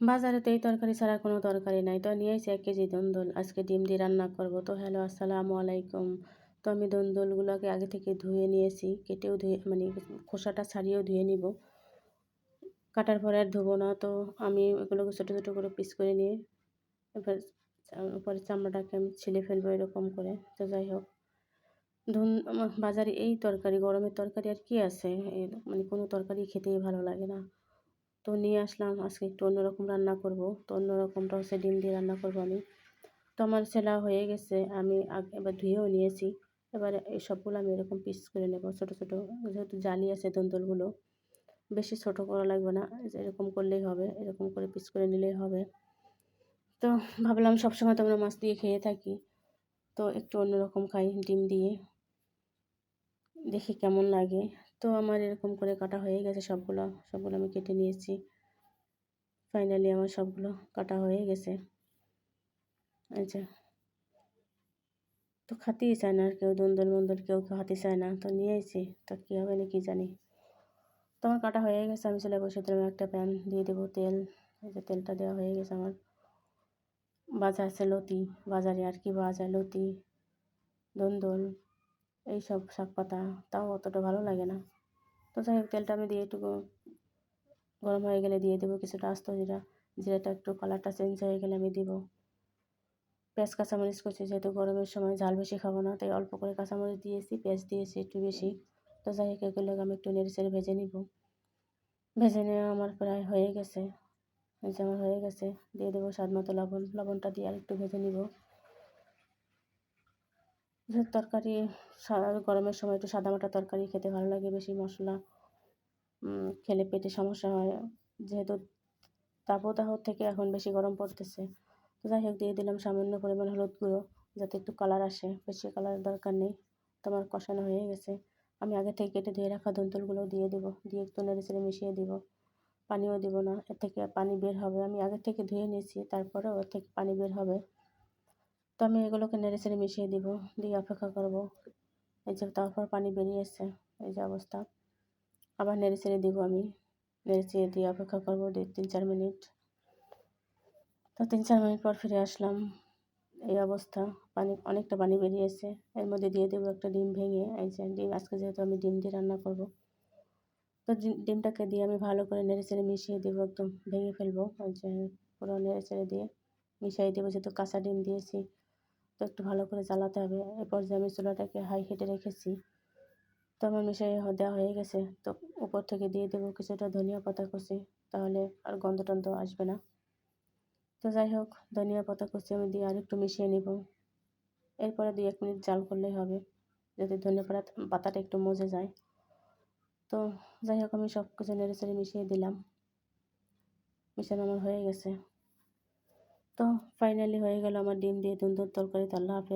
বাজারে তো এই তরকারি ছাড়া কোনো তরকারি নাই। তো নিয়ে এসে এক কেজি দন্দল। আজকে ডিম দিয়ে রান্না করব। তো হ্যালো, আসসালামু আলাইকুম। তো আমি দন্দলগুলোকে আগে থেকে ধুয়ে নিয়েছি কেটেও ধুয়ে মানে খোসাটা ছাড়িয়েও ধুয়ে নিব। কাটার পরে আর ধুবো না। তো আমি এগুলোকে ছোটো ছোটো করে পিস করে নিয়ে এবার উপরে চামড়াটাকে আমি ছিলে ফেলব এরকম করে। তো যাই হোক। ধুন বাজারে এই তরকারি, গরমের তরকারি আর কি আছে? মানে কোনো তরকারি খেতেই ভালো লাগে না। তো নিয়ে আসলাম, আজকে একটু অন্যরকম রান্না করব। তো অন্যরকমটা হচ্ছে ডিম দিয়ে রান্না করব আমি। তো আমার ছেলা হয়ে গেছে, আমি এবার ধুয়েও নিয়েছি। এবারে এই সবগুলো আমি এরকম পিস করে নেব, ছোট ছোট। যেহেতু জালি আছে দন্তলগুলো, বেশি ছোট করা লাগবে না। এরকম করলেই হবে, এরকম করে পিস করে নিলেই হবে। তো ভাবলাম সবসময় তো আমরা মাছ দিয়ে খেয়ে থাকি। তো একটু অন্যরকম খাই ডিম দিয়ে। দেখি কেমন লাগে। তো আমার এরকম করে কাটা হয়ে গেছে সবগুলো সবগুলো আমি কেটে নিয়েছি। ফাইনালি আমার সবগুলো কাটা হয়ে গেছে। আচ্ছা তো খাতেই চায় না আর কেউ, দন্দল মন্দল কেউ কেউ হাতে চায় না। তো নিয়ে এসেছি তা কী হবে না কি জানি। তো আমার কাটা হয়ে গেছে, আমি চলে বসে দিলাম একটা প্যান, দিয়ে দেবো তেল। যে তেলটা দেওয়া হয়ে গেছে আমার। বাজা আছে লতি, বাজারে আর কি বাজা লতি, দন্দল। এইসব শাক পাতা, তাও অতটা ভালো লাগে না। তো যাই হোক, তেলটা আমি দিয়ে একটু গরম হয়ে গেলে দিয়ে দেবো কিছুটা আস্ত জিরা। জিরাটা একটু কালারটা চেঞ্জ হয়ে গেলে আমি দিব। পেঁয়াজ, কাঁচামরিচ করছি যেহেতু গরমের সময় ঝাল বেশি খাব না, তাই অল্প করে কাঁচামরিচ দিয়েছি, পেঁয়াজ দিয়েছি একটু বেশি। তো যাই হোক এগুলো আমি একটু নেড়ে চেড়ে ভেজে নিব। ভেজে নেওয়া আমার প্রায় হয়ে গেছে। যে আমার হয়ে গেছে, দিয়ে দেবো স্বাদ মতো লবণ। লবণটা দিয়ে আর একটু ভেজে নিব। তরকারি গরমের সময় একটু সাদামাটা তরকারি খেতে ভালো লাগে, বেশি মশলা খেলে পেটে সমস্যা হয়। যেহেতু তাপদাহ থেকে এখন বেশি গরম পড়তেছে। তো যাই হোক, দিয়ে দিলাম সামান্য পরিমাণ হলুদ গুঁড়ো, যাতে একটু কালার আসে। বেশি কালারের দরকার নেই। তোমার কষানো হয়ে গেছে। আমি আগে থেকে কেটে ধুয়ে রাখা দন্তলগুলো দিয়ে দেবো। দিয়ে একটু নেড়ে চেড়ে মিশিয়ে দিব। পানিও দিব না। এর থেকে পানি বের হবে। আমি আগে থেকে ধুয়ে নিয়েছি তারপরে ওর থেকে পানি বের হবে। তো আমি এগুলোকে নেড়ে চেড়ে মিশিয়ে দিব, দিয়ে অপেক্ষা করব। এই যে তারপর পানি বেরিয়ে এসছে, এই যে অবস্থা। আবার নেড়ে চেড়ে দিব আমি। নেড়ে চেড়ে দিয়ে অপেক্ষা করব দুই তিন চার মিনিট। তো তিন চার মিনিট পর ফিরে আসলাম। এই অবস্থা, পানি, অনেকটা পানি বেরিয়েছে এর মধ্যে দিয়ে দেবো একটা ডিম ভেঙে। এই যে ডিম, আজকে যেহেতু আমি ডিম দিয়ে রান্না করব। তো ডিমটাকে দিয়ে আমি ভালো করে নেড়ে চেড়ে মিশিয়ে দেবো একদম ভেঙে ফেলব। ওই যে পুরো নেড়ে চেড়ে দিয়ে মিশিয়ে দেবো, যেহেতু কাঁচা ডিম দিয়েছি। তো একটু ভালো করে জ্বালাতে হবে। এরপর যে আমি চুলাটাকে হাই হিটে রেখেছি, তো আমার মিশিয়ে দেওয়া হয়ে গেছে। তো উপর থেকে দিয়ে দেবো কিছুটা ধনিয়া পাতা কুচি, তাহলে আর গন্ধ টন্ধ আসবে না। তো যাই হোক, ধনিয়া পাতা কুচি আমি দিয়ে আর একটু মিশিয়ে নিব। এরপরে দুই এক মিনিট জাল করলেই হবে যদি ধনিয়া পাতা পাতাটা একটু মজে যায়। তো যাই হোক, আমি সব কিছু নেড়ে চেড়ে মিশিয়ে দিলাম। মিশানো আমার হয়ে গেছে। তো ফাইনালি হয়ে গেল আমার ডিম দিয়ে দুন্দুর তরকারি। তো আল্লাহ হাফেজ।